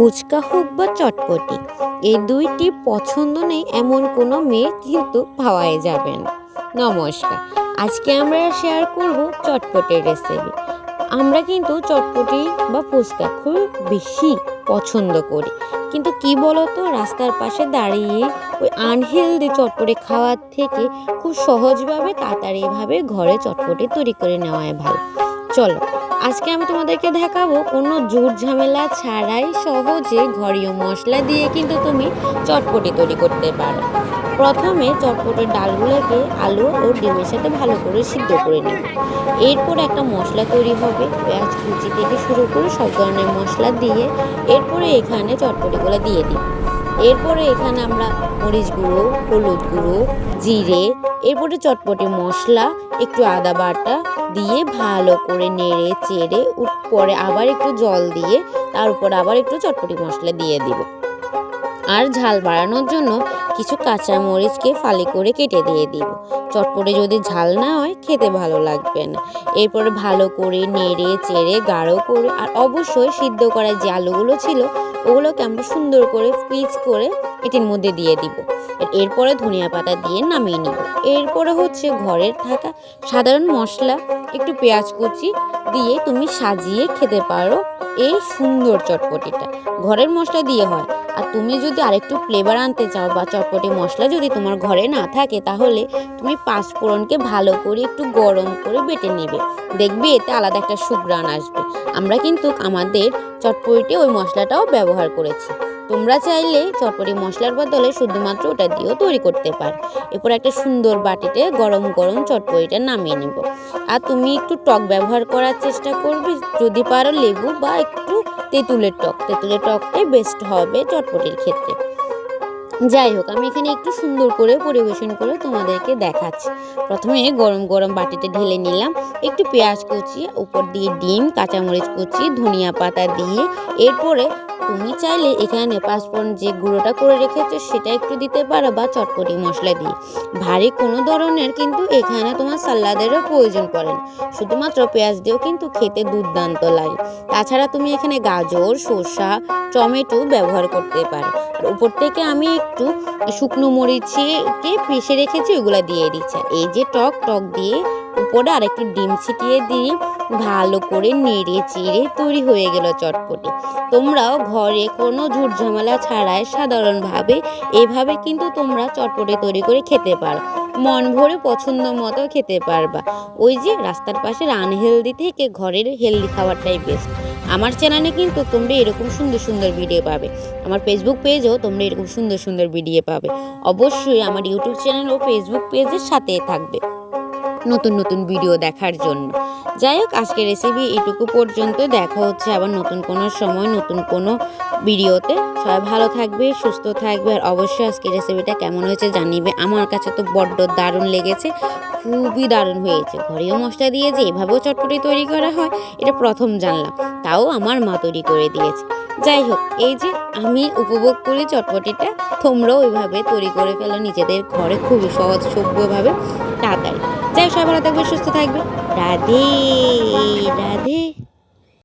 ফুচকা হোক বা চটপটি, এই দুইটি পছন্দ নেই এমন কোনো মেয়ে কিন্তু পাওয়াই যাবে না। নমস্কার, আজকে আমরা শেয়ার করব চটপটির রেসিপি আমরা কিন্তু চটপটি বা ফুচকা খুব বেশি পছন্দ করি। কিন্তু কি বলতো, রাস্তার পাশে দাঁড়িয়ে ওই আনহেলদি চটপটি খাওয়ার থেকে খুব সহজভাবে, তাড়াতাড়িভাবে ঘরে চটপটি তৈরি করে নেওয়াই ভালো। চলো আজকে আমি তোমাদেরকে দেখাবো কোনো জোর ঝামেলা ছাড়াই সহজে ঘরীয় মশলা দিয়ে কিন্তু তুমি চটপটি তৈরি করতে পারো। প্রথমে চটপটির ডালগুলোকে আলু ও ডিমের সাথে ভালো করে সিদ্ধ করে নেব এরপর একটা মশলা তৈরি হবে। পেঁয়াজ কুচি থেকে শুরু করে সব ধরনের মশলা দিয়ে এরপরে এখানে চটপটিগুলো দিয়ে দিই এরপরে এখানে আমরা মরিচ গুঁড়ো, হলুদ গুঁড়ো, জিরে, এরপরে চটপটি মশলা, একটু আদা বাটা দিয়ে ভালো করে নেড়ে চেড়ে পরে আবার একটু জল দিয়ে তার উপর আবার একটু চটপটি মশলা দিয়ে দিব। আর ঝাল বাড়ানোর জন্য কিছু কাঁচা মরিচকে ফালি করে কেটে দিয়ে দিব। চটপটে যদি ঝাল না হয়, খেতে ভালো লাগবে না। এরপরে ভালো করে নেড়ে, চেড়ে, গাঢ় করে আর অবশ্যই সিদ্ধ করা যে আলুগুলো ছিল, ওগুলোকে আমরা সুন্দর করে পিচ করে এটির মধ্যে দিয়ে দিব। এরপরে ধনিয়া পাতা দিয়ে নামিয়ে নিব। এরপরে হচ্ছে ঘরের থাকা সাধারণ মশলা, একটু পেঁয়াজ কুচি দিয়ে তুমি সাজিয়ে খেতে পারো এই সুন্দর চটপটিটা। ঘরের মশলা দিয়ে হয়। আর তুমি যদি আরেকটু ফ্লেভার আনতে চাও বা চটপটি মশলা যদি তোমার ঘরে না থাকে, তাহলে তুমি পাঁচফোড়নকে ভালো করে একটু গরম করে বেটে নেবে। দেখবে এতে আলাদা একটা সুগ্রান আসবে। আমরা কিন্তু আমাদের চটপটিতে ওই মশলাটাও ব্যবহার করেছি। তোমরা চাইলে চটপটি মশলার বদলে শুধুমাত্র ওটা দিয়েও তৈরি করতে পারো। এরপর একটা সুন্দর বাটিতে গরম গরম চটপটিটা নামিয়ে নেব। আর তুমি একটু টক ব্যবহার করার চেষ্টা করবে। যদি পারো লেবু বা একটু তেঁতুলের টক। তেঁতুলের টকটাই বেস্ট হবে চটপটির ক্ষেত্রে। যাই হোক, আমি এখানে একটু সুন্দর করে পরিবেশন করে তোমাদেরকে দেখাচ্ছি। প্রথমে গরম গরম বাটিতে ঢেলে নিলাম। একটু পেঁয়াজ কুচি, উপর দিয়ে ডিম, কাঁচামরিচ কুচি, ধনিয়া পাতা দিয়ে। এরপরে তুমি চাইলে এখানে পাঁচফোড়ন যে গুঁড়োটা করে রেখেছো সেটা একটু দিতে পারো বা চটপটি মশলা দিয়ে। ভারী কোনো ধরনের কিন্তু এখানে তোমার সালাদেরও প্রয়োজন পড়ে না। শুধুমাত্র পেঁয়াজ দিয়েও কিন্তু খেতে দুর্দান্ত লাগে। তাছাড়া তুমি এখানে গাজর শসা টমেটো ব্যবহার করতে পারো। আর উপর থেকে আমি একটু শুকনো মরিচকে পিষে রেখেছি, ওগুলো দিয়ে দিচ্ছি। এই যে টক টক দিয়ে উপরে আরেকটু ডিম ছিটিয়ে দিই ভালো করে নেড়ে চেড়ে তৈরি হয়ে গেল চটপটি। তোমরাও ঘরে কোনো ঝুট ঝামেলা ছাড়াই সাধারণভাবে এভাবে কিন্তু তোমরা চটপটি তৈরি করে খেতে পারো। মন ভরে পছন্দ মতো খেতে পারবা। ওই যে রাস্তার পাশের আনহেলদি থেকে ঘরের হেলদি খাবারটাই বেস্ট আমার চ্যানেলে কিন্তু তোমরা এরকম সুন্দর সুন্দর ভিডিও পাবে। আমার ফেসবুক পেজেও তোমরা এরকম সুন্দর সুন্দর ভিডিও পাবে। অবশ্যই আমার ইউটিউব চ্যানেল ও ফেসবুক পেজের সাথে থাকবে। নতুন নতুন ভিডিও দেখার জন্য। যাই হোক আজকের রেসিপি এটুকু পর্যন্ত দেখা হচ্ছে আবার নতুন কোনো সময়, নতুন কোনো ভিডিওতে সবাই ভালো থাকবে, সুস্থ থাকবে আর অবশ্যই আজকের রেসিপিটা কেমন হয়েছে জানিবে। আমার কাছে তো বড্ড দারুণ লেগেছে, খুবই দারুণ হয়েছে। ঘরেও মশলা দিয়ে যে এভাবেও চটপটি তৈরি করা হয়, এটা প্রথম জানলাম, তাও আমার মা তৈরি করে দিয়েছে। যাই হোক, এই যে আমি উপভোগ করি চটপটিটা, তোমরাও ওইভাবে তৈরি করে ফেলো, নিজেদের ঘরে খুবই সহজ সভ্যভাবে, তাড়াতাড়ি। যাই সবাই ভালো থাকবে, সুস্থ থাকবে। রাধে রাধে।